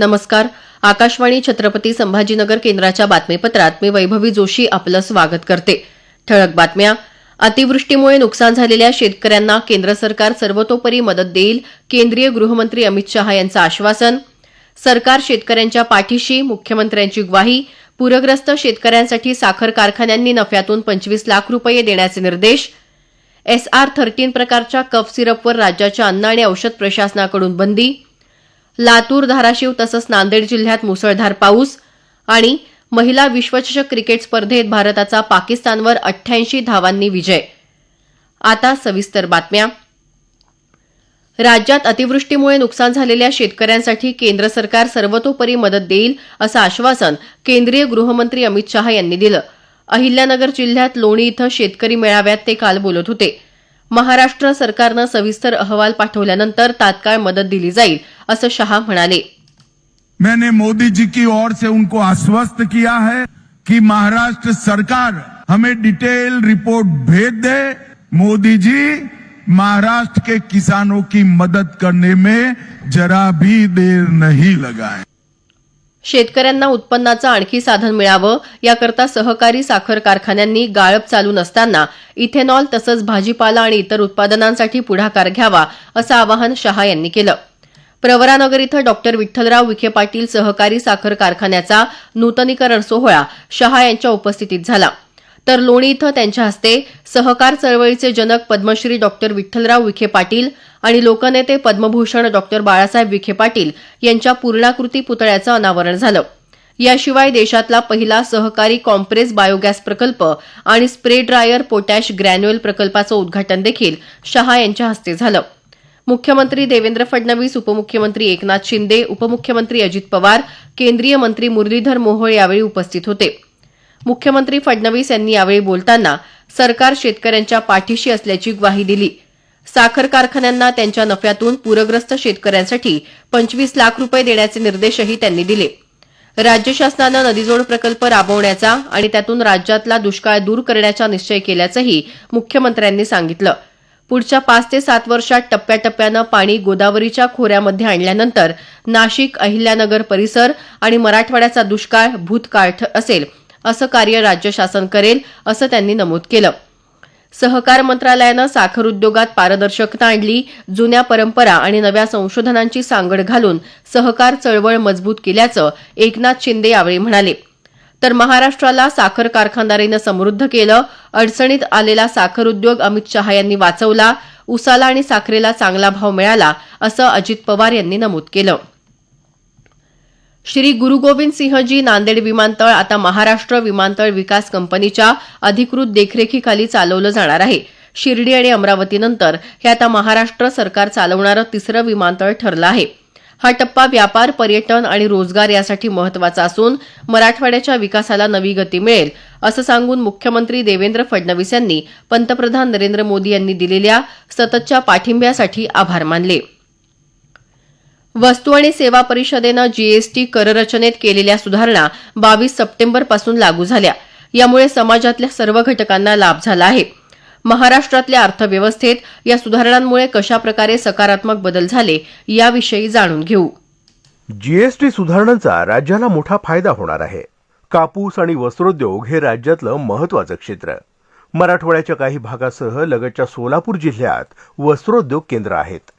नमस्कार. आकाशवाणी छत्रपती संभाजीनगर केंद्राच्या बातमीपत्रात मी वैभवी जोशी आपलं स्वागत करते. ठळक बातम्या. अतिवृष्टीमुळे नुकसान झालेल्या शेतकऱ्यांना केंद्र सरकार सर्वतोपरी मदत देईल केंद्रीय गृहमंत्री अमित शहा यांचं आश्वासन. सरकार शेतकऱ्यांच्या पाठीशी मुख्यमंत्र्यांची ग्वाही. पूरग्रस्त शेतकऱ्यांसाठी साखर कारखान्यांनी नफ्यातून पंचवीस लाख रुपये देण्याचे निर्देश. एसआर थर्टीन प्रकारच्या कफ सिरपवर राज्याच्या अन्न आणि औषध प्रशासनाकडून बंदी. लातूर धाराशिव तसंच नांदेड जिल्ह्यात मुसळधार पाऊस आणि महिला विश्वचषक क्रिकेट स्पर्धेत भारताचा पाकिस्तानवर अठ्ठ्याऐंशी धावांनी विजय. आता सविस्तर बातम्या. राज्यात अतिवृष्टीमुळे नुकसान झालेल्या शेतकऱ्यांसाठी केंद्र सरकार सर्वतोपरी मदत देईल असं आश्वासन केंद्रीय गृहमंत्री अमित शहा यांनी दिलं. अहिल्यानगर जिल्ह्यात लोणी इथं शेतकरी मेळाव्यात ते काल बोलत होते. महाराष्ट्र सरकारनं सविस्तर अहवाल पाठवल्यानंतर तात्काळ मदत दिली जाईल असं शहा म्हणाले. मैंने मोदी जी की ओर से उनको आश्वस्त किया है कि महाराष्ट्र सरकार हमें डिटेल रिपोर्ट भेज दे। मोदी जी महाराष्ट्र के किसानों की मदद करने में जरा भी देर नहीं लगाए। शेतकऱ्यांना उत्पन्नाचं आणखी साधन मिळावं याकरता सहकारी साखर कारखान्यांनी गाळप चालू नसताना इथेनॉल तसंच भाजीपाला आणि इतर उत्पादनांसाठी पुढाकार घ्यावा असं आवाहन शहा यांनी केलं. प्रवरानगर इथं डॉक्टर विठ्ठलराव विखे पाटील सहकारी साखर कारखान्याचा नूतनीकरण सोहळा शहा यांच्या उपस्थितीत झाला. तर लोणी इथं त्यांच्या हस्ते सहकार चळवळीचे जनक पद्मश्री डॉक्टर विठ्ठलराव विखे पाटील आणि लोकनेते पद्मभूषण डॉक्टर बाळासाहेब विखे पाटील यांच्या पूर्णाकृती पुतळ्याचं अनावरण झालं. याशिवाय देशातला पहिला सहकारी कॉम्प्रेस बायोगॅस प्रकल्प आणि स्प्रे ड्रायर पोटॅश ग्रॅन्युअल प्रकल्पाचं उद्घाटन देखील शहा यांच्या हस्ते झालं. मुख्यमंत्री देवेंद्र फडणवीस उपमुख्यमंत्री एकनाथ शिंदे उपमुख्यमंत्री अजित पवार केंद्रीय मंत्री मुरलीधर मोहोळ यावेळी उपस्थित होते. मुख्यमंत्री फडणवीस यांनी यावेळी बोलताना सरकार शेतकऱ्यांच्या पाठीशी असल्याची ग्वाही दिली. साखर कारखान्यांना त्यांच्या नफ्यातून पूरग्रस्त शेतकऱ्यांसाठी पंचवीस लाख रुपये देण्याचे निर्देशही त्यांनी दिले. राज्य शासनानं नदीजोड प्रकल्प राबवण्याचा आणि त्यातून राज्यातला दुष्काळ दूर करण्याचा निश्चय केल्याचंही मुख्यमंत्र्यांनी सांगितलं. पुढच्या पाच ते सात वर्षात टप्प्याटप्प्यानं पाणी गोदावरीच्या खोऱ्यामध्ये आणल्यानंतर नाशिक अहिल्यानगर परिसर आणि मराठवाड्याचा दुष्काळ भूतकाळ असेल असं कार्य राज्य शासन करेल असं त्यांनी नमूद केलं. सहकार मंत्रालयानं साखर उद्योगात पारदर्शकता आणली जुन्या परंपरा आणि नव्या संशोधनांची सांगड घालून सहकार चळवळ मजबूत केल्याचं एकनाथ शिंदे यावेळी म्हणाले. तर महाराष्ट्राला साखर कारखानदारीनं समृद्ध केलं अडचणीत आलेला साखर उद्योग अमित शहा यांनी वाचवला उसाला आणि साखरेला चांगला भाव मिळाला असं अजित पवार यांनी नमूद केलं. श्री गुरु गोविंद सिंहजी नांदेड विमानतळ आता महाराष्ट्र विमानतळ विकास कंपनीच्या अधिकृत देखरेखीखाली चालवलं जाणार आहे. शिर्डी आणि अमरावतीनंतर हे आता महाराष्ट्र सरकार चालवणारं तिसरं विमानतळ ठरलं आहे. हा टप्पा व्यापार पर्यटन आणि रोजगार यासाठी महत्त्वाचा असून मराठवाड्याच्या विकासाला नवी गती मिळेल असं सांगून मुख्यमंत्री देवेंद्र फडणवीस यांनी पंतप्रधान नरेंद्र मोदी यांनी दिलेल्या सततच्या पाठिंब्यासाठी आभार मानले. वस्तू आणि सेवा परिषदेनं जीएसटी कररचनेत केलेल्या सुधारणा बावीस सप्टेंबरपासून लागू झाल्या. यामुळे समाजातल्या सर्व घटकांना लाभ झाला आहे. महाराष्ट्रातल्या अर्थव्यवस्थेत या सुधारणांमुळे कशाप्रकारे सकारात्मक बदल झाले याविषयी जाणून घेऊ. जीएसटी सुधारणांचा राज्याला मोठा फायदा होणार आहे. कापूस आणि वस्त्रोद्योग हे राज्यातलं महत्वाचं क्षेत्र. मराठवाड्याच्या काही भागासह लगतच्या सोलापूर जिल्ह्यात वस्त्रोद्योग केंद्र आहेत.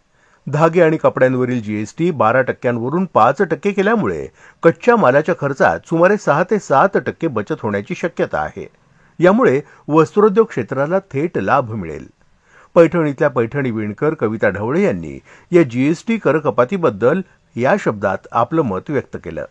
धागे आणि कपड्यांवरील जीएसटी बारा टक्क्यांवरून पाच टक्के केल्यामुळे कच्च्या मालाच्या खर्चात सुमारे सहा ते सात टक्के बचत होण्याची शक्यता आहे. यामुळे वस्त्रोद्योग क्षेत्राला थेट लाभ मिळेल. पैठणीतल्या पैठणी विणकर कविता ढवळे यांनी या जीएसटी करकपातीबद्दल या शब्दात आपलं मत व्यक्त केलं.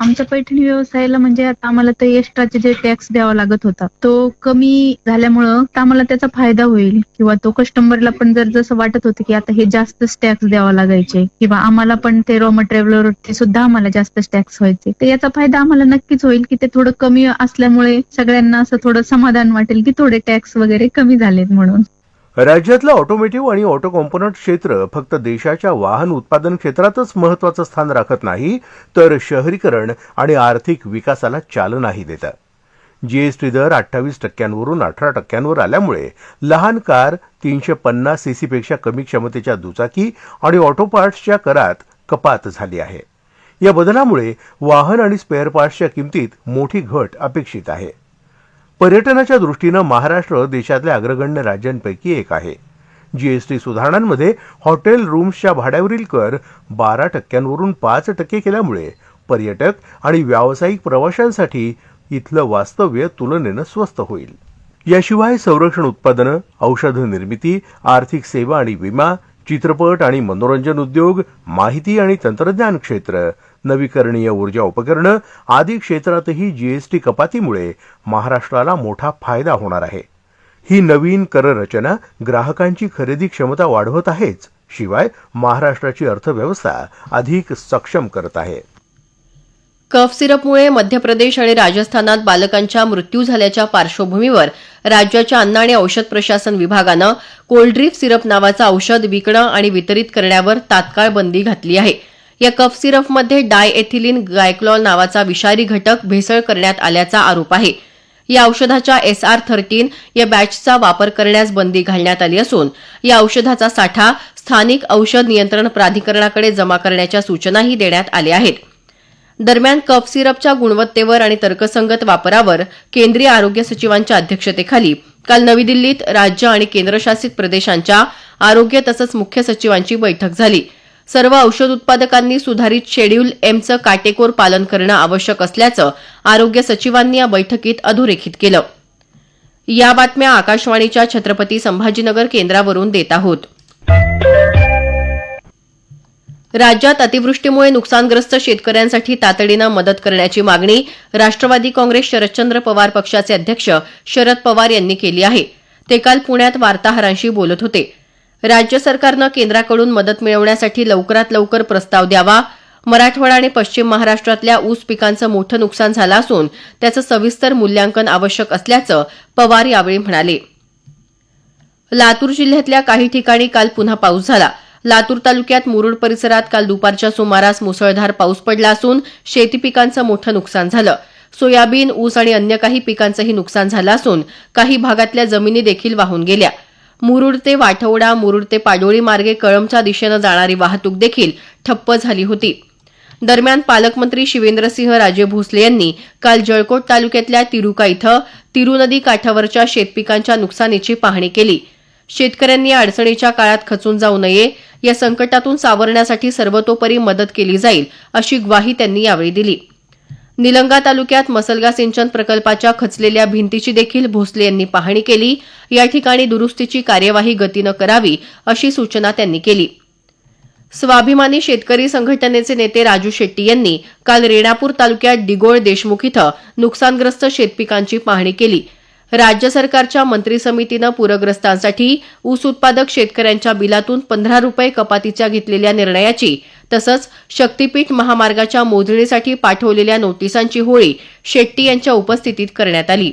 आमच्या पैठणी व्यवसायाला म्हणजे आता आम्हाला ते एक्स्ट्राचे जे टॅक्स द्यावा लागत होता तो कमी झाल्यामुळं आम्हाला त्याचा फायदा होईल. किंवा तो कस्टमरला पण जर जसं वाटत होतं की आता हे जास्तच टॅक्स द्यावा लागायचे किंवा आम्हाला पण ते रॉ मटेरियलवर सुद्धा आम्हाला जास्तच टॅक्स व्हायचे तर याचा फायदा आम्हाला नक्कीच होईल की ते थोडं कमी असल्यामुळे सगळ्यांना असं थोडं समाधान वाटेल की थोडे टॅक्स वगैरे कमी झालेत म्हणून. राज्यातलं ऑटोमेटिव्ह आणि ऑटो कॉम्पोनंट क्षेत्र फक्त देशाच्या वाहन उत्पादन क्षेत्रातच महत्वाचं स्थान राखत नाही तर शहरीकरण आणि आर्थिक विकासाला चालनाही देतं. जीएसटी दर अठ्ठावीस टक्क्यांवरून अठरा टक्क्यांवर आल्यामुळे लहान कार तीनशे पन्नास सीसीपेक्षा कमी क्षमतेच्या दुचाकी आणि ऑटो पार्ट्सच्या करात कपात झाली आहे. या बदलामुळे वाहन आणि स्पेअर पार्ट्सच्या किमतीत मोठी घट अपेक्षित आहे. पर्यटनाच्या दृष्टीनं महाराष्ट्र देशातल्या अग्रगण्य राज्यांपैकी एक आहे. जीएसटी सुधारणांमध्ये हॉटेल रूम्सच्या भाड्यावरील कर बारा टक्क्यांवरून पाच टक्के केल्यामुळे पर्यटक आणि व्यावसायिक प्रवाशांसाठी इथलं वास्तव्य तुलनेनं स्वस्त होईल. याशिवाय संरक्षण उत्पादनं औषध निर्मिती आर्थिक सेवा आणि विमा चित्रपट आणि मनोरंजन उद्योग माहिती आणि तंत्रज्ञान क्षेत्र नवीकरणीय ऊर्जा उपकरणं आदी क्षेत्रातही जीएसटी कपातीमुळे महाराष्ट्राला मोठा फायदा होणार आहे. ही नवीन कररचना ग्राहकांची खरेदी क्षमता वाढवत आहेच शिवाय महाराष्ट्राची अर्थव्यवस्था अधिक सक्षम करत आहे. कफ सिरपमुळे मध्य प्रदेश आणि राजस्थानात बालकांच्या मृत्यू झाल्याच्या पार्श्वभूमीवर राज्याच्या अन्न आणि औषध प्रशासन विभागानं कोल्ड्रीफ सिरप नावाचं औषध विकणं आणि वितरित करण्यावर तात्काळ बंदी घातली आहे. या कफ सिरपमध्ये डाय एथिलीन गायक्लॉल नावाचा विषारी घटक भेसळ करण्यात आल्याचा आरोप आहे. या औषधाच्या एस आर थर्टीन या बॅचचा वापर करण्यास बंदी घालण्यात आली असून या औषधाचा साठा स्थानिक औषध नियंत्रण प्राधिकरणाकडे जमा करण्याच्या सूचनाही देण्यात आल्या आहेत. दरम्यान कफ सिरपच्या गुणवत्तेवर आणि तर्कसंगत वापरावर केंद्रीय आरोग्य सचिवांच्या अध्यक्षतेखाली काल नवी दिल्लीत राज्य आणि केंद्रशासित प्रदेशांच्या आरोग्य तसंच मुख्य सचिवांची बैठक झाली. सर्व औषध उत्पादकांनी सुधारित शेड्यूल एमचं काटेकोर पालन करणं आवश्यक असल्याचं आरोग्य सचिवांनी या बैठकीत अधोरेखित केलं. या बातम्या आकाशवाणीच्या छत्रपती संभाजीनगर केंद्रावरून देत आहोत. राज्यात अतिवृष्टीमुळे नुकसानग्रस्त शेतकऱ्यांसाठी तातडीनं मदत करण्याची मागणी राष्ट्रवादी काँग्रेस शरदचंद्र पवार पक्षाचे अध्यक्ष शरद पवार यांनी केली आहे. ते काल पुण्यात वार्ताहरांशी बोलत होते. राज्य सरकारनं केंद्राकडून मदत मिळवण्यासाठी लवकरात लवकर प्रस्ताव द्यावा. मराठवाडा आणि पश्चिम महाराष्ट्रातल्या ऊस पिकांचं मोठं नुकसान झालं असून त्याचं सविस्तर मूल्यांकन आवश्यक असल्याचं पवार यावेळी म्हणाले. लातूर जिल्ह्यातल्या काही ठिकाणी काल पुन्हा पाऊस झाला. लातूर तालुक्यात मुरुड परिसरात काल दुपारच्या सुमारास मुसळधार पाऊस पडला असून शेती पिकांचं मोठं नुकसान झालं. सोयाबीन ऊस आणि अन्य काही पिकांचंही नुकसान झालं असून काही भागातल्या जमिनी देखील वाहून गेल्या. मुरुड ते वाठवडा मुरुड ते पाडोळी मार्गे कळमच्या दिशेनं जाणारी वाहतूक देखील ठप्प झाली होती. दरम्यान पालकमंत्री शिवेंद्रसिंह राजे भोसले यांनी काल जळकोट तालुक्यातल्या तिरुका इथं तिरु नदी काठावरच्या शेतपिकांच्या नुकसानीची पाहणी केली. शेतकऱ्यांनी या अडचणीच्या काळात खचून जाऊ नये या संकटातून सावरण्यासाठी सर्वतोपरी मदत केली जाईल अशी ग्वाही त्यांनी यावेळी दिली. निलंगा तालुक्यात मसलगा सिंचन प्रकल्पाच्या खचलेल्या भिंतीची देखील भोसले यांनी पाहणी केली. या ठिकाणी दुरुस्तीची कार्यवाही गतीनं करावी अशी सूचना त्यांनी केली. स्वाभिमानी शेतकरी संघटनेचे नेते राजू शेट्टी यांनी काल रेणापूर तालुक्यात डिगोळ देशमुख इथं नुकसानग्रस्त शेतपिकांची पाहणी केली. राज्य सरकारच्या मंत्री समितीनं पूरग्रस्तांसाठी ऊस उत्पादक शेतकऱ्यांच्या बिलातून पंधरा रुपये कपातीच्या घेतलेल्या निर्णयाची तसंच शक्तीपीठ महामार्गाच्या मोजणीसाठी पाठवलेल्या नोटिसांची होळी शेट्टी यांच्या उपस्थितीत करण्यात आली.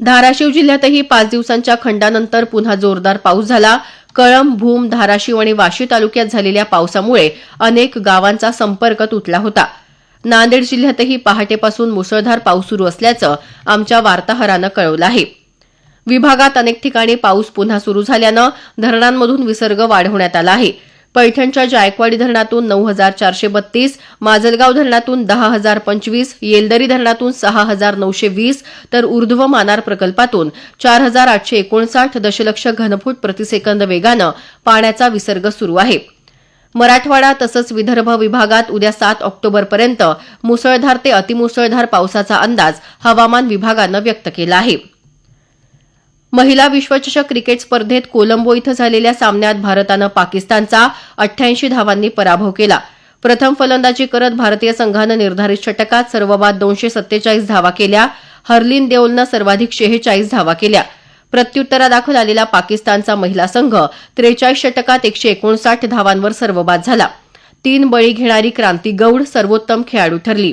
धाराशिव जिल्ह्यातही पाच दिवसांच्या खंडानंतर पुन्हा जोरदार पाऊस झाला. कळंब भूम धाराशिव आणि वाशी तालुक्यात झालेल्या पावसामुळे अनेक गावांचा संपर्क तुटला होता. नांदेड जिल्ह्यातही पहाटेपासून मुसळधार पाऊस सुरू असल्याचं आमच्या वार्ताहरानं कळवलं आहे. विभागात अनेक ठिकाणी पाऊस पुन्हा सुरू झाल्यानं धरणांमधून विसर्ग वाढवण्यात आला आहे. पैठणच्या जायकवाडी धरणातून नऊ हजार चारशे बत्तीस माजलगाव धरणातून दहा हजार पंचवीस येलदरी धरणातून सहा हजार नऊशे वीस तर ऊर्ध्व मानार प्रकल्पातून चार हजार आठशे एकोणसाठ दशलक्ष घनफूट प्रतिसेकंद वेगानं पाण्याचा विसर्ग सुरू आहे. मराठवाडा तसंच विदर्भ विभागात उद्या सात ऑक्टोबरपर्यंत मुसळधार ते अतिमुसळधार पावसाचा अंदाज हवामान विभागानं व्यक्त केला आहे. महिला विश्वचषक क्रिकेट स्पर्धेत कोलंबो इथं झालेल्या सामन्यात भारतानं पाकिस्तानचा अठ्ठ्याऐंशी धावांनी पराभव केला. प्रथम फलंदाजी करत भारतीय संघानं निर्धारित षटकात सर्वबाद दोनशे सत्तेचाळीस धावा केल्या. हरलीन देओलनं सर्वाधिक शेहेचाळीस धावा केल्या. प्रत्युत्तरादाखल आलेला पाकिस्तानचा महिला संघ त्रेचाळीस षटकात एकशे एकोणसाठ धावांवर सर्वबाद झाला. तीन बळी घेणारी क्रांती गौड सर्वोत्तम खेळाडू ठरली.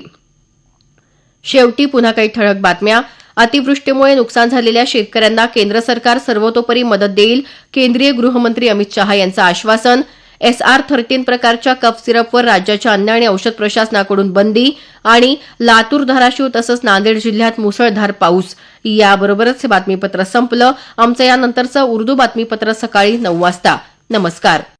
शेवटी पुन्हा काही ठळक बातम्या. अतिवृष्टीमुळे नुकसान झालेल्या शेतकऱ्यांना केंद्र सरकार सर्वतोपरी मदत देईल केंद्रीय गृहमंत्री अमित शहा यांचं आश्वासन एस आर थर्टीन प्रकारच्या कफ सिरपवर राज्याच्या अन्न आणि औषध प्रशासनाकडून बंदी आणि लातूर धाराशिव तसंच नांदेड जिल्ह्यात मुसळधार पाऊस. याबरोबरच हे बातमीपत्र संपलं. आमचं यानंतरचं उर्दू बातमीपत्र सकाळी नऊ वाजता. नमस्कार.